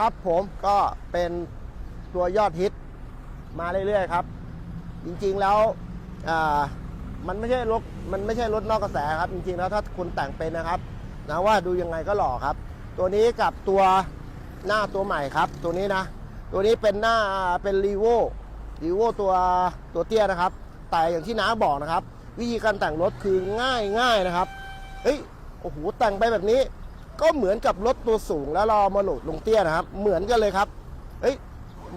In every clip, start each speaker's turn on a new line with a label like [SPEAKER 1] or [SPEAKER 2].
[SPEAKER 1] ครับผมก็เป็นตัวยอดฮิตมาเรื่อยๆครับ จริงๆแล้วมันไม่ใช่รถมันไม่ใช่รถนอกกระแสครับ จริงๆแล้วถ้าคุณแต่งเป็นนะครับนะว่าดูยังไงก็หล่อครับ ตัวนี้กับตัวหน้าตัวใหม่ครับ ตัวนี้นะ ตัวนี้เป็นหน้าเป็นรีโวรีโวตัวตัวเตี้ยนะครับ แต่อย่างที่น้าบอกนะครับ วิธีการแต่งรถคือง่ายง่ายนะครับเฮ้ยโอ้โหแต่งไปแบบนี้ ก็เหมือนกับรถตัวสูงแล้วเราเอมาโหลดลงเตี้ยนะครับ เหมือนกันเลยครับเฮ้ย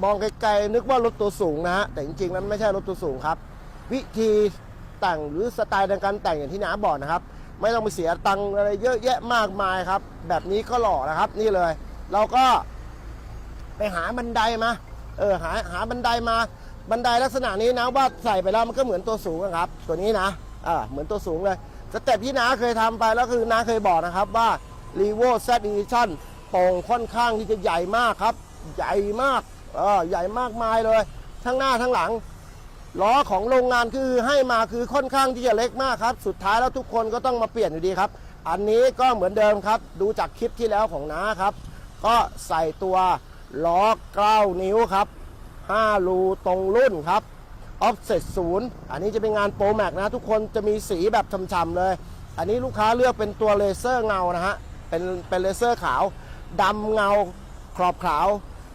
[SPEAKER 1] มองไกลๆนึกว่ารถตัวสูงนะฮะแต่จริงๆแล้วไม่ใช่รถตัวสูงครับ วิธีแต่งหรือสไตล์ในการแต่งอย่างที่น้าบอกนะครับ ไม่ต้องไปเสียตังค์อะไรเยอะแยะมากมายครับ แบบนี้ก็หล่อนะครับ นี่เลย เราก็ไปหาบันไดมาเออหาหาบันไดมาบันไดลักษณะนี้นะว่าใส่ไปแล้วมันก็เหมือนตัวสูงอะครับ ตัวนี้นะอ่าเหมือนตัวสูงเลยสเต็ปที่น้าเคยทำไปแล้วคือน้าเคยบอกนะครับว่า r e v o Z Edition โป่งค่อนข้างที่จะใหญ่มากครับ ใหญ่มากเออใหญ่มากมายเลย ทั้งหน้าทั้งหลังล้อของโรงงานคือให้มาคือค่อนข้างที่จะเล็กมากครับ สุดท้ายแล้วทุกคนก็ต้องมาเปลี่ยนอยู่ดีครับ อันนี้ก็เหมือนเดิมครับ ดูจากคลิปที่แล้วของน้าครับ ก็ใส่ตัวล้อ9นิ้วครับ5รูตรงรุ่นครับ offset ศูนย์อันนี้จะเป็นงานโปรแม็กนะ ทุกคนจะมีสีแบบฉ่ำๆเลย อันนี้ลูกค้าเลือกเป็นตัวเลเซอร์เงานะฮะ เป็นเป็นเลเซอร์ขาวดำเงาขอบขาว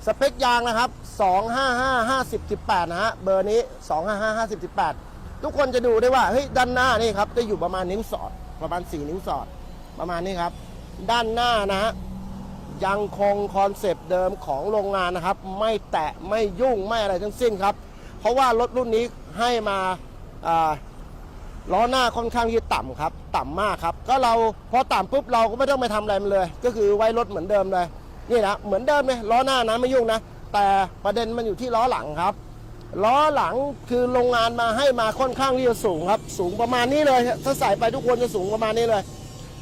[SPEAKER 1] สเปคยางนะครับ 255 50 18 นะฮะ เบอร์นี้ 255 50 18 ทุกคนจะดูได้ว่า เฮ้ย ด้านหน้านี่ครับ จะอยู่ประมาณนิ้วสอด ประมาณ 4 นิ้วสอด ประมาณนี้ครับ ด้านหน้านะฮะ ยังคงคอนเซปต์เดิมของโรงงานนะครับ ไม่แตะ ไม่ยุ่ง ไม่อะไรทั้งสิ้นครับ เพราะว่ารถรุ่นนี้ให้มาอ่า ล้อหน้าค่อนข้างที่ต่ำครับ ต่ำมากครับ ก็เราพอต่ำปุ๊บเราก็ไม่ต้องไปทำอะไรมันเลย ก็คือไว้รถเหมือนเดิมเลย นี่นะเหมือนเดิมเลยล้อหน้านะไม่ยุ่งนะ แต่ประเด็นมันอยู่ที่ล้อหลังครับ ล้อหลังคือโรงงานมาให้มาค่อนข้างที่จะสูงครับ สูงประมาณนี้เลย ถ้าใส่ไปทุกคนจะสูงประมาณนี้เลย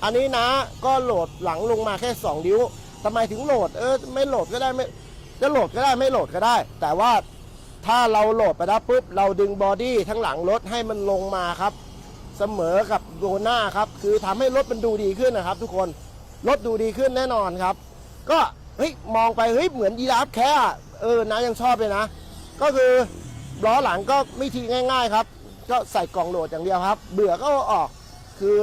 [SPEAKER 1] อันนี้นะก็โหลดหลังลงมาแค่2นิ้วทำไมถึงโหลด เออไม่โหลดก็ได้ไม่จะโหลดก็ได้ไม่โหลดก็ได้ แต่ว่าถ้าเราโหลดไปแล้วปุ๊บเราดึงบอดี้ทั้งหลังรถให้มันลงมาครับ เสมอกับโดหน้าครับคือทำให้รถมันดูดีขึ้นนะครับ ทุกคนรถดูดีขึ้นแน่นอนครับ ก็เฮ้ยมองไปเฮ้ยเหมือนยีราฟแค่อะเออนะยังชอบเลยนะ ก็คือล้อหลังก็วิธีง่าย ๆครับ ก็ใส่กล่องโหลดอย่างเดียวครับ เบื่อก็ออกคือ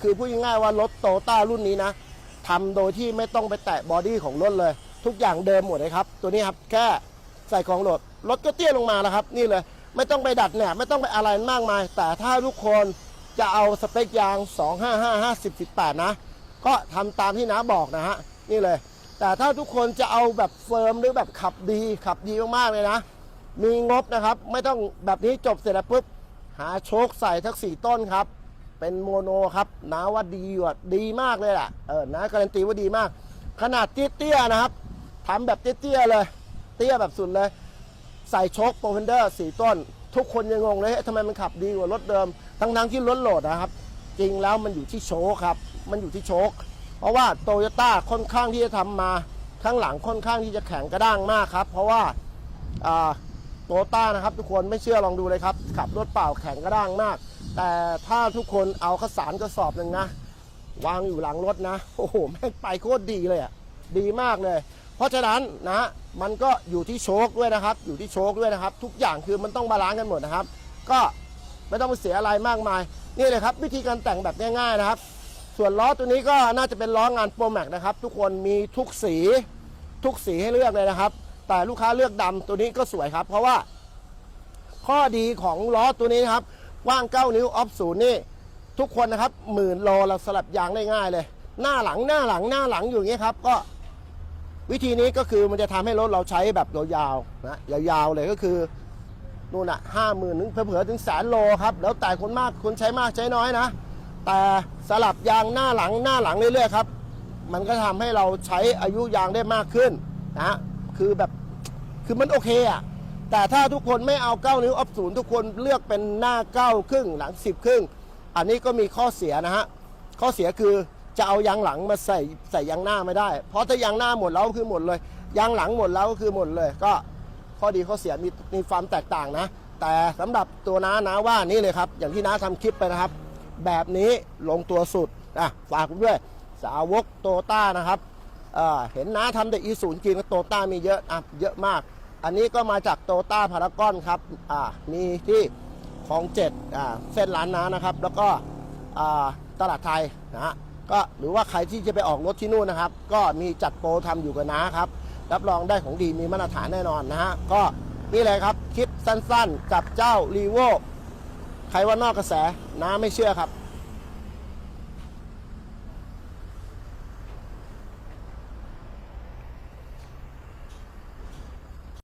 [SPEAKER 1] คือพูดง่ายๆว่ารถโตต้ารุ่นนี้นะทำโดยที่ไม่ต้องไปแตะบอดี้ของรถเลย ทุกอย่างเดิมหมดเลยครับ ตัวนี้ครับแค่ใส่กล่องโหลดรถก็เตี้ยลงมาแล้วครับ นี่เลย ไม่ต้องไปดัดเนี่ยไม่ต้องไปอะไรมากมาย แต่ถ้าทุกคน จะเอาสเปคยาง 255 50 18 นะ ก็ทำตามที่น้าบอกนะฮะ นี่เลย แต่ถ้าทุกคนจะเอาแบบเฟิร์มหรือแบบขับดีขับดีมากๆเลยนะ มีงบนะครับ ไม่ต้องแบบนี้จบเสร็จแล้วปุ๊บ หาโชคใส่ทักสี่ต้นครับ เป็นโมโนครับน้าว่าดีอยู่อะดีมากเลยแหละเออน้าการันตีว่าดีมาก ขนาดเตี้ยๆนะครับทำแบบเตี้ยๆเลย เตี้ยแบบสุดเลย ใส่โชคโปรเฟนเดอร์สี่ต้น ทุกคนยังงงเลยเฮ้ยทำไมมันขับดีกว่ารถเดิม ทั้งๆที่รถโหลดนะครับ จริงแล้วมันอยู่ที่โชคครับ มันอยู่ที่โชค เพราะว่าโตโยต้าค่อนข้างที่จะทำมาข้างหลังค่อนข้างที่จะแข็งกระด้างมากครับ เพราะว่าโตโยต้านะครับ ทุกคนไม่เชื่อลองดูเลยครับ ขับรถเปล่าแข็งกระด้างมาก แต่ถ้าทุกคนเอาข้าวสารกระสอบหนึ่งนะวางอยู่หลังรถนะ โอ้โหแม่งไปโคตรดีเลยอะดีมากเลย เพราะฉะนั้นนะมันก็อยู่ที่โชคด้วยนะครับ อยู่ที่โชคด้วยนะครับ ทุกอย่างคือมันต้องบาลานซ์กันหมดนะครับ ก็ไม่ต้องเสียอะไรมากมาย นี่เลยครับ วิธีการแต่งแบบง่ายๆนะครับ ส่วนล้อตัวนี้ก็น่าจะเป็นล้องานโปรแม็กนะครับ ทุกคนมีทุกสีทุกสีให้เลือกเลยนะครับ แต่ลูกค้าเลือกดำตัวนี้ก็สวยครับ เพราะว่า ข้อดีของล้อตัวนี้นะครับกว้าง 9 นิ้วออฟศูนย์นี่ทุกคนนะครับหมื่นโลเราสลับยางได้ง่ายเลย หน้าหลังหน้าหลังหน้าหลังอยู่อย่างนี้ครับก็ วิธีนี้ก็คือมันจะทำให้รถเราใช้แบบยาวๆนะยาวๆเลยก็คือนู่นอะห้าหมื่นถึงเผื่อถึงแสนโลครับ แล้วแต่คนมากคนใช้มากใช้น้อยนะ แต่สลับยางหน้าหลังหน้าหลังเรื่อยๆครับ มันก็ทำให้เราใช้อายุยางได้มากขึ้นนะคือแบบคือมันโอเคอะแต่ถ้าทุกคนไม่เอา 9 นิ้วออฟศูนย์ทุกคนเลือกเป็นหน้า 9 ครึ่งหลัง 10 ครึ่ง อันนี้ก็มีข้อเสียนะฮะ ข้อเสียคือ จะเอายางหลังมาใส่ใส่ยางหน้าไม่ได้ เพราะถ้ายางหน้าหมดแล้วก็คือหมดเลย ยางหลังหมดแล้วก็คือหมดเลย ก็ข้อดีข้อเสียมีมีความแตกต่างนะ แต่สำหรับตัวน้านะว่านี่เลยครับ อย่างที่น้าทำคลิปไปนะครับ แบบนี้ลงตัวสุดอะฝากผมด้วย สาวกโตต้านะครับเอ่อเห็นน้าทำแต่อีศูนย์จริงโตต้ามีเยอะอะเยอะมาก อันนี้ก็มาจากโตต้าพารากอนครับอ่ามีที่ของเจ็ดอ่าเส้นร้านน้านะครับ แล้วก็อ่าตลาดไทยนะฮะ ก็หรือว่าใครที่จะไปออกรถที่นู่นนะครับ ก็มีจัดโปรทำอยู่กับน้าครับ รับรองได้ของดีมีมาตรฐานแน่นอนนะฮะก็นี่เลยครับคลิปสั้นๆ กับเจ้ารีโวใครว่านอกกระแสน้าไม่เชื่อครับ